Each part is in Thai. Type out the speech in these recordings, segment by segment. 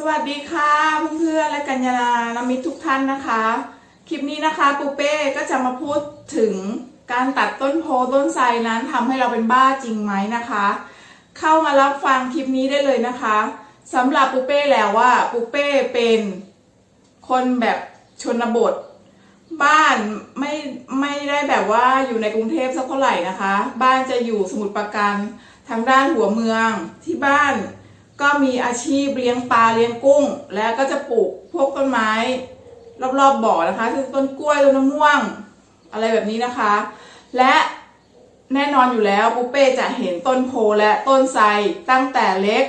สวัสดีค่ะเพื่อนๆและกัญญาณมิตรทุกท่านนะคะ คลิปนี้นะคะปูเป้ก็จะมาพูดถึงการตัดต้นโพต้นไทรนั้นทำให้เราเป็นบ้าจริงไหมนะคะ เข้ามารับฟังคลิปนี้ได้เลยนะคะสำหรับปูเป้แล้วว่าปูเป้เป็นคนแบบชนบท บ้านไม่ไม่ได้แบบว่าอยู่ในกรุงเทพสักเท่าไหร่นะคะ บ้านจะอยู่สมุทรปราการทางด้านหัวเมืองที่บ้าน ก็มีอาชีพเลี้ยงปลาเลี้ยงกุ้ง แล้วก็จะปลูกพวกต้นไม้ รอบๆบ่อนะคะคือต้นกล้วยต้นมะม่วง อะไรแบบนี้นะคะ และแน่นอนอยู่แล้วปุเป้จะเห็นต้นโพและต้นไทรตั้งแต่เล็ก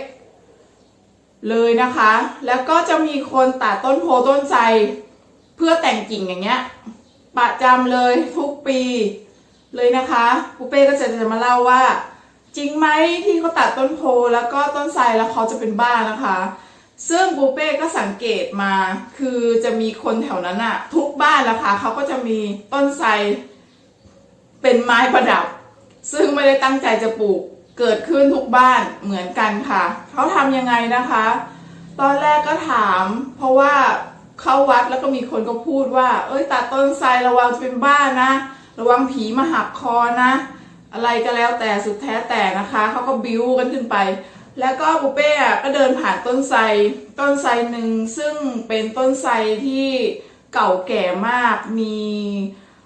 เลยนะคะ แล้วก็จะมีคนตัดต้นโพต้นไทรเพื่อแต่งกิ่งอย่างเงี้ยประจำเลยทุกปีเลยนะคะปุเป้ก็จะจะมาเล่าว่า จริงไหมที่เขาตัดต้นโพแล้วก็ต้นไทรแล้วเขาจะเป็นบ้านนะคะ ซึ่งปูเป้ก็สังเกตมา คือจะมีคนแถวนั้นอะทุกบ้านนะคะเขาก็จะมีต้นไทรเป็นไม้ประดับ ซึ่งไม่ได้ตั้งใจจะปลูกเกิดขึ้นทุกบ้านเหมือนกันค่ะเขาทำยังไงนะคะ ตอนแรกก็ถาม เพราะว่าเข้าวัดแล้วก็มีคนก็พูดว่า เอ้ยตัดต้นไทรระวังจะเป็นบ้านนะ ระวังผีมาหักคอนะ อะไรก็แล้วแต่สุดแท้แต่นะคะเขาก็บิ้วกันขึ้นไป แล้วก็ปูเป้ก็เดินผ่านต้นไทรต้นไทรหนึ่งซึ่งเป็นต้นไทรที่เก่าแก่มากมี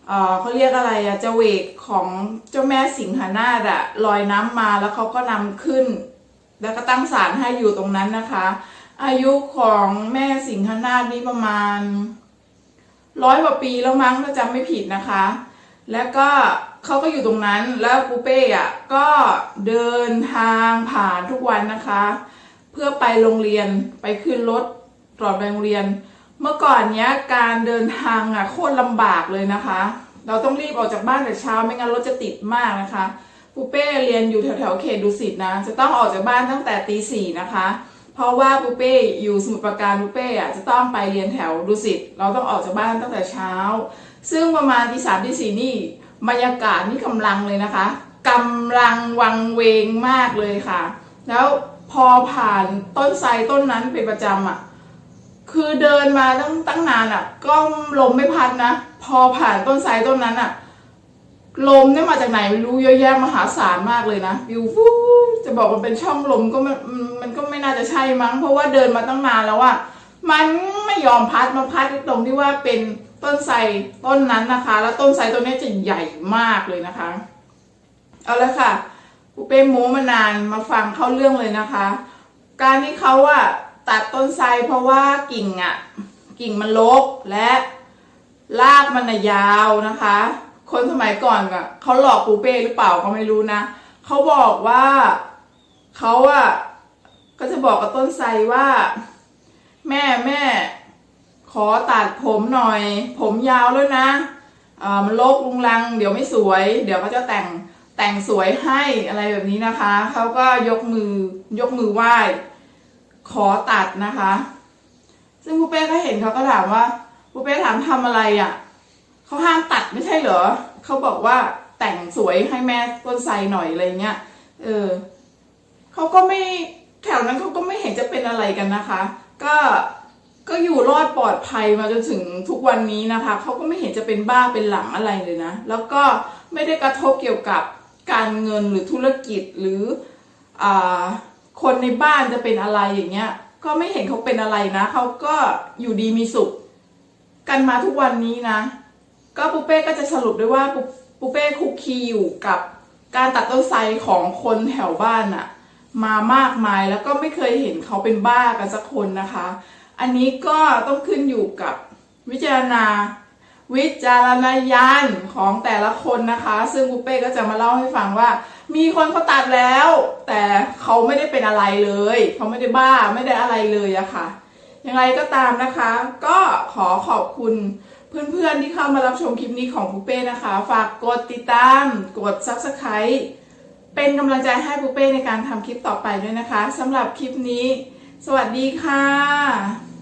เออเขาเรียกอะไรอะจาเวกของเจ้าแม่สิงหนาฏอะลอยน้ำมาแล้วเขาก็นำขึ้น แล้วก็ตั้งศาลให้อยู่ตรงนั้นนะคะ อายุของแม่สิงหนาฏนี่ประมาณร้อยกว่าปีแล้วมั้งถ้าจำไม่ผิดนะคะ แล้วก็ เขาก็อยู่ตรงนั้นแล้วปูเป้อะก็เดินทางผ่านทุกวันนะคะ เพื่อไปโรงเรียนไปขึ้นรถก่อนไปโรงเรียน เมื่อก่อนเนี้ยการเดินทางอะโคตรลำบากเลยนะคะ เราต้องรีบออกจากบ้านแต่เช้าไม่งั้นรถจะติดมากนะคะปูเป้เรียนอยู่แถวแถวๆเขตดุสิตนะ จะต้องออกจากบ้านตั้งแต่ตีสี่นะคะ เพราะว่าปูเป้อยู่สมุทรปราการปูเป้อะจะต้องไปเรียนแถวดุสิตเราต้องออกจากบ้านตั้งแต่เช้า ซึ่งประมาณตีสามตีสี่นี่ บรรยากาศนี่กำลังเลยนะคะกำลังวังเวงมากเลยค่ะ แล้วพอผ่านต้นไทรต้นนั้นเป็นประจำอะคือเดินมาตั้งตั้งนานอะ ก็ลมไม่พัดนะ พอผ่านต้นไทรต้นนั้นอะ ลมเนี่ยมาจากไหนไม่รู้เยอะแยะมหาศาลมากเลยนะวิวฟูจะบอกมันเป็นช่องลมก็ม่มันก็ไม่น่าจะใช่มั้ง เพราะว่าเดินมาตั้งนานแล้วอะมันไม่ยอมพัดมาพัดตรงที่ว่าเป็น ต้นไทรต้นนั้นนะคะ แล้วต้นไทรต้นนี้จะใหญ่มากเลยนะคะ เอาละค่ะปูเป้โม้มานานมาฟังเข้าเรื่องเลยนะคะ การที่เขาอะตัดต้นไทรเพราะว่ากิ่งอะกิ่งมันรกและรากมันยาวนะคะ คนสมัยก่อนอะเขาหลอกปูเป้หรือเปล่าก็ไม่รู้นะเขาบอกว่าเขาอะก็จะบอกกับต้นไทรว่า แม่แม่ ขอตัดผมหน่อย ผมยาวแล้วนะอ่ามันโลกลุงลัง เดี๋ยวไม่สวย เดี๋ยวเขาจะแต่งแต่งสวยให้อะไรแบบนี้นะคะเขาก็ยกมือยกมือไหว้ขอตัดนะคะ ซึ่งปูเป้ก็เห็นเขาก็ถามว่าปูเป้ถามทำอะไรอะ่ะเขาห้ามตัดไม่ใช่เหรอเขาบอกว่าแต่งสวยให้แม่ต้นไทรหน่อยอะไรเงี้ยเออเขาก็ไม่แถวนั้นเขาก็ไม่เห็นจะเป็นอะไรกันนะคะ ก็ ก็อยู่รอดปลอดภัยมาจนถึงทุกวันนี้นะคะเขาก็ไม่เห็นจะเป็นบ้าเป็นหลังอะไรเลยนะ แล้วก็ไม่ได้กระทบเกี่ยวกับการเงินหรือธุรกิจหรืออคนในบ้านจะเป็นอะไรอย่างเงี้ย ก็ไม่เห็นเขาเป็นอะไรนะเขาก็อยู่ดีมีสุข กันมาทุกวันนี้นะ ก็ปูเป้ก็จะสรุปด้วยว่าปูปูเป้คุกคีอยู่กับการตัดต้นไทรของคนแถวบ้านอะมามากมายแล้วก็ไม่เคยเห็นเขาเป็นบ้ากันสักคนนะคะ อันนี้ก็ต้องขึ้นอยู่กับวิจารณาวิจารณญาณของแต่ละคนนะคะ ซึ่งปูเป้ก็จะมาเล่าให้ฟังว่า มีคนเขาตัดแล้ว แต่เขาไม่ได้เป็นอะไรเลยเขาไม่ได้บ้าไม่ได้อะไรเลยอะค่ะย่างไรก็ตามนะคะ ก็ขอขอบคุณเพื่อนๆที่เข้ามารับชมคลิปนี้ของปูเป้นะคะ ฝากกดติดตามกด subscribe เป็นกำลังใจให้ปูเป้ในการทำคลิปต่อไปด้วยนะคะสำหรับคลิปนี้ สวัสดีค่ะ